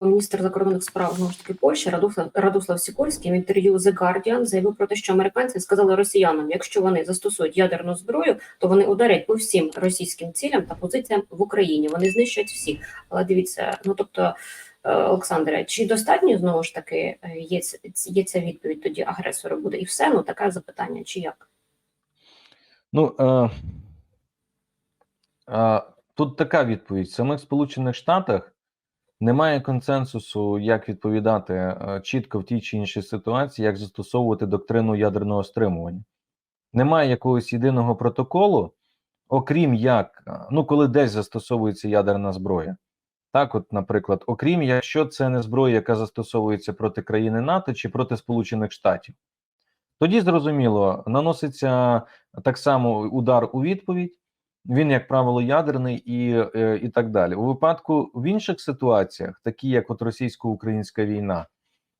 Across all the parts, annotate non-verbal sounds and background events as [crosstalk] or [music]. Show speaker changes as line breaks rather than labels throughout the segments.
Міністр закордонних справ знову ж таки Польщі Радуслав, Радуслав Сікорський в інтерв'ю The Guardian заявив про те, що американці сказали росіянам, якщо вони застосують ядерну зброю, то вони ударять по всім російським цілям та позиціям в Україні. Вони знищать всіх. Але дивіться, ну тобто, е, Олександре, чи достатньо знову ж таки є, є ця відповідь тоді агресору буде і все? Ну таке запитання, чи як?
Ну е, е, тут така відповідь: в самих Сполучених Штатах немає консенсусу, як відповідати е, чітко в тій чи іншій ситуації, як застосовувати доктрину ядерного стримування. Немає якогось єдиного протоколу, окрім як, е, ну, коли десь застосовується ядерна зброя. Так, от, наприклад, окрім якщо це не зброя, яка застосовується проти країни НАТО чи проти Сполучених Штатів. Тоді зрозуміло, наноситься так само удар у відповідь. Він, як правило, ядерний і, е, і так далі. У випадку в інших ситуаціях, такі як от російсько-українська війна,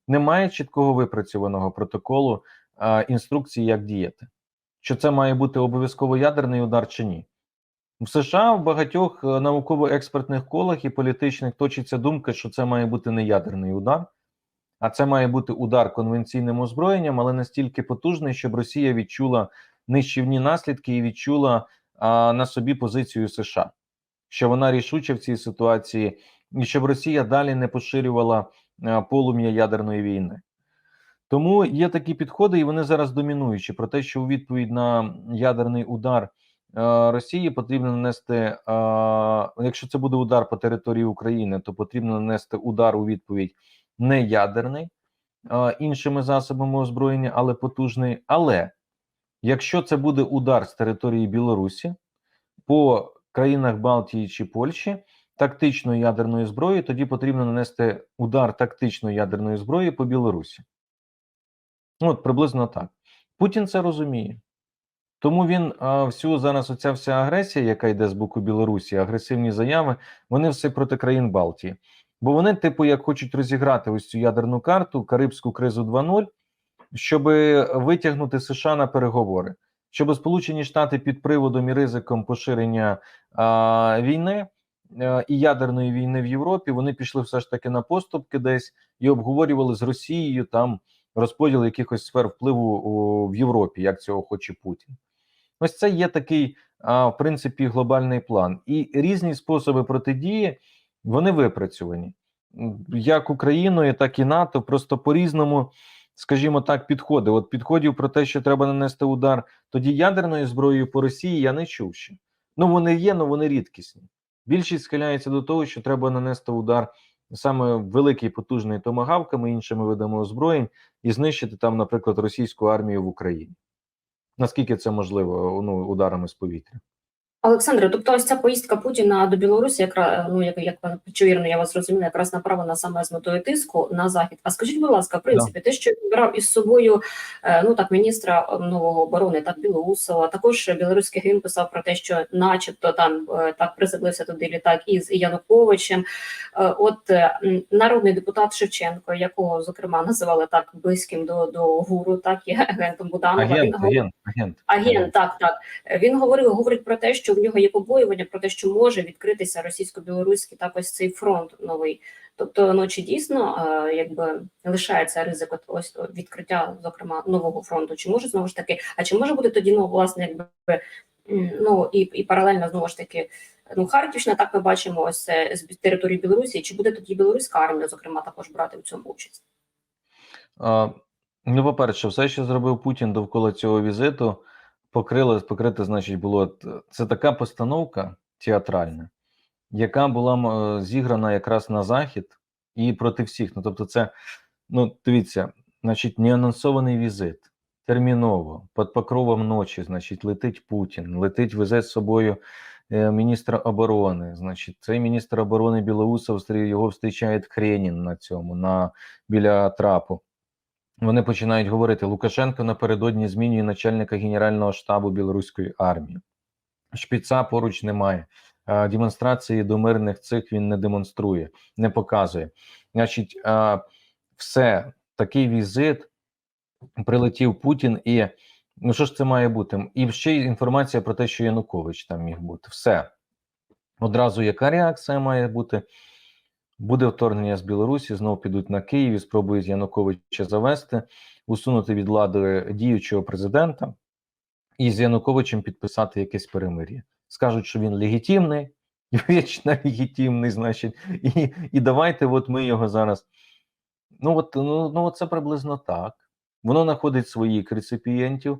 немає чіткого випрацьованого протоколу а, інструкції, як діяти. Що це має бути обов'язково ядерний удар чи ні. В США в багатьох е, науково-експертних колах і політичних точиться думка, що це має бути не ядерний удар, а це має бути удар конвенційним озброєнням, але настільки потужний, щоб Росія відчула нищівні наслідки і відчула на собі позицію США, що вона рішуча в цій ситуації, і щоб Росія далі не поширювала полум'я ядерної війни. Тому є такі підходи, і вони зараз домінуючі про те, що у відповідь на ядерний удар е, Росії потрібно нанести, е, якщо це буде удар по території України, то потрібно нанести удар у відповідь не ядерний е, іншими засобами озброєння, але потужний. Але якщо це буде удар з території Білорусі по країнах Балтії чи Польщі тактичної ядерної зброї, тоді потрібно нанести удар тактичної ядерної зброї по Білорусі. От приблизно так. Путін це розуміє. Тому він а, всю зараз оця вся агресія, яка йде з боку Білорусі, агресивні заяви, вони все проти країн Балтії. Бо вони, типу, як хочуть розіграти ось цю ядерну карту, Карибську кризу 2.0, щоб витягнути США на переговори, щоб Сполучені Штати під приводом і ризиком поширення а, війни а, і ядерної війни в Європі, вони пішли все ж таки на поступки десь і обговорювали з Росією там розподіл якихось сфер впливу у, в Європі, як цього хоче Путін. Ось це є такий, а, в принципі, глобальний план. І різні способи протидії вони випрацьовані як Україною, так і НАТО. Просто по-різному, скажімо так, підходи. От підходів про те, що треба нанести удар тоді ядерною зброєю по Росії, я не чув ще. Ну вони є, але вони рідкісні. Більшість схиляється до того, що треба нанести удар саме великий потужний томагавками, іншими видами озброєнь, і знищити там, наприклад, російську армію в Україні. Наскільки це можливо ну, ударами з повітря?
Олександре, тобто ось ця поїздка Путіна до Білорусі, якраз ну як як вірно, я вас зрозуміла, якраз направлена саме з метою тиску на захід. А скажіть, будь ласка, в принципі, те, що він брав із собою е, ну так міністра нового оборони, так Білоусова, також білоруський гімн писав про те, що, начебто, там е, так приземлився туди літак із Януковичем. Е, От е, народний депутат Шевченко, якого зокрема називали так близьким до, до гуру, так і агентом Буданова. він
Агент,
говорив-
агент, агент.
Агент, так, так. Він говорив, говорить про те, що в нього є побоювання, про те, що може відкритися російсько-білоруський так цей фронт новий. Тобто, ну чи дійсно е, якби лишається ризик ось відкриття, зокрема, нового фронту? Чи може знову ж таки, а чи може бути тоді ну, власне, якби ну і, і паралельно знову ж таки. Ну, Харківщина, так ми бачимо, ось з території Білорусі. Чи буде тоді білоруська армія, зокрема, також брати в цьому участь?
А, ну, по-перше, все, що зробив Путін довкола цього візиту, покрили, покрити, значить, було це така постановка театральна, яка була е, зіграна якраз на захід і проти всіх. Ну, тобто, це, ну, дивіться, значить, неанонсований візит. Терміново, під покровом ночі, значить, летить Путін, летить, везе з собою е, міністра оборони. Значить, цей міністр оборони Білоусов його зустрічає Кренін на цьому, на біля трапу. Вони починають говорити: Лукашенко напередодні змінює начальника Генерального штабу білоруської армії. Шпіца поруч немає. Демонстрації до мирних цих він не демонструє, не показує. Значить, все, такий візит прилетів Путін, і ну що ж це має бути? І ще й інформація про те, що Янукович там міг бути. Все. Одразу яка реакція має бути? Буде вторгнення з Білорусі, знову підуть на Київ і спробують Януковича завести, усунути від влади діючого президента і з Януковичем підписати якесь перемир'я. Скажуть, що він легітимний, [laughs] вічно легітимний, значить, і, і давайте, от ми його зараз. Ну, от, ну, ну, це приблизно так. Воно знаходить своїх реципієнтів.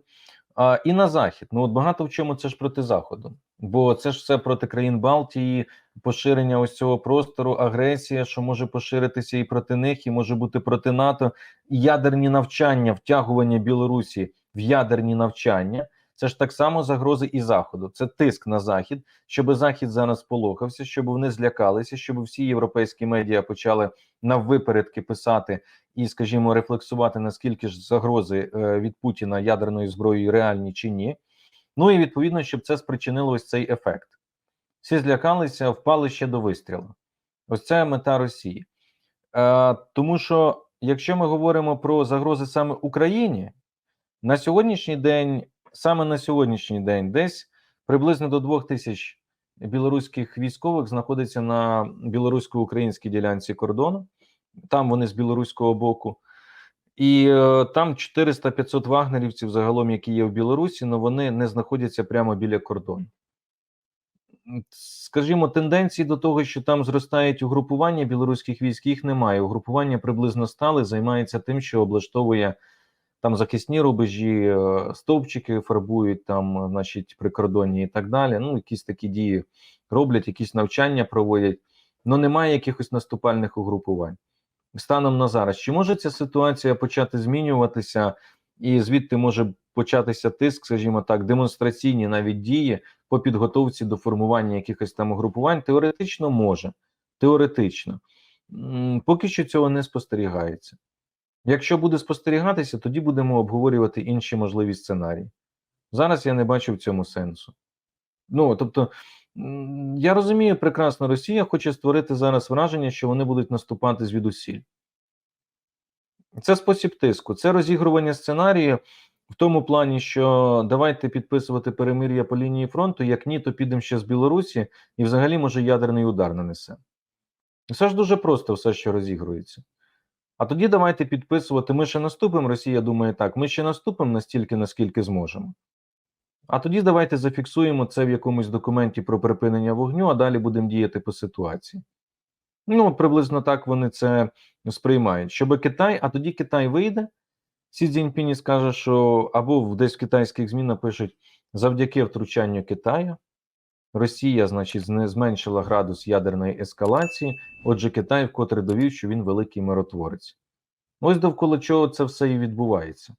А, і на захід. Ну, от багато в чому це ж проти Заходу. Бо це ж все проти країн Балтії, поширення ось цього простору, агресія, що може поширитися і проти них, і може бути проти НАТО, ядерні навчання, втягування Білорусі в ядерні навчання. Це ж так само загрози і Заходу. Це тиск на Захід, щоб Захід зараз полохався, щоб вони злякалися, щоб всі європейські медіа почали наввипередки писати і, скажімо, рефлексувати, наскільки ж загрози е, від Путіна ядерною зброєю реальні чи ні. Ну і відповідно, щоб це спричинило ось цей ефект. Всі злякалися, впали ще до вистрілу. Ось це мета Росії. Е, тому що, якщо ми говоримо про загрози саме Україні, на сьогоднішній день, саме на сьогоднішній день, десь приблизно до двох тисяч білоруських військових знаходиться на білорусько-українській ділянці кордону. Там вони з білоруського боку. І е, там 400-500 вагнерівців, загалом, які є в Білорусі, але вони не знаходяться прямо біля кордону. Скажімо, тенденції до того, що там зростають угрупування білоруських військ, їх немає. Угрупування приблизно стали, займається тим, що облаштовує там захисні рубежі, е, стовпчики фарбують там, е, значить, прикордонні і так далі. Ну, якісь такі дії роблять, якісь навчання проводять, але немає якихось наступальних угрупувань станом на зараз. Чи може ця ситуація почати змінюватися, і звідти може початися тиск, скажімо так, демонстраційні навіть дії по підготовці до формування якихось там угрупувань? Теоретично може. Теоретично. Поки що цього не спостерігається. Якщо буде спостерігатися, тоді будемо обговорювати інші можливі сценарії. Зараз я не бачу в цьому сенсу. Ну, тобто, я розумію прекрасно, Росія хоче створити зараз враження, що вони будуть наступати звідусіль. Це спосіб тиску, це розігрування сценарію в тому плані, що давайте підписувати перемир'я по лінії фронту, як ні, то підемо ще з Білорусі і взагалі може ядерний удар нанесе. Все ж дуже просто, все, що розігрується. А тоді давайте підписувати. Ми ще наступимо. Росія думає так, ми ще наступимо настільки, наскільки зможемо. А тоді давайте зафіксуємо це в якомусь документі про припинення вогню, а далі будемо діяти по ситуації. Ну, приблизно так вони це сприймають. Щоб Китай, а тоді Китай вийде. Сі Цзіньпіні скаже, що або десь в китайських ЗМІ напишуть завдяки втручанню Китаю. Росія, значить, зменшила градус ядерної ескалації. Отже, Китай вкотре довів, що він великий миротворець. Ось довкола чого це все і відбувається.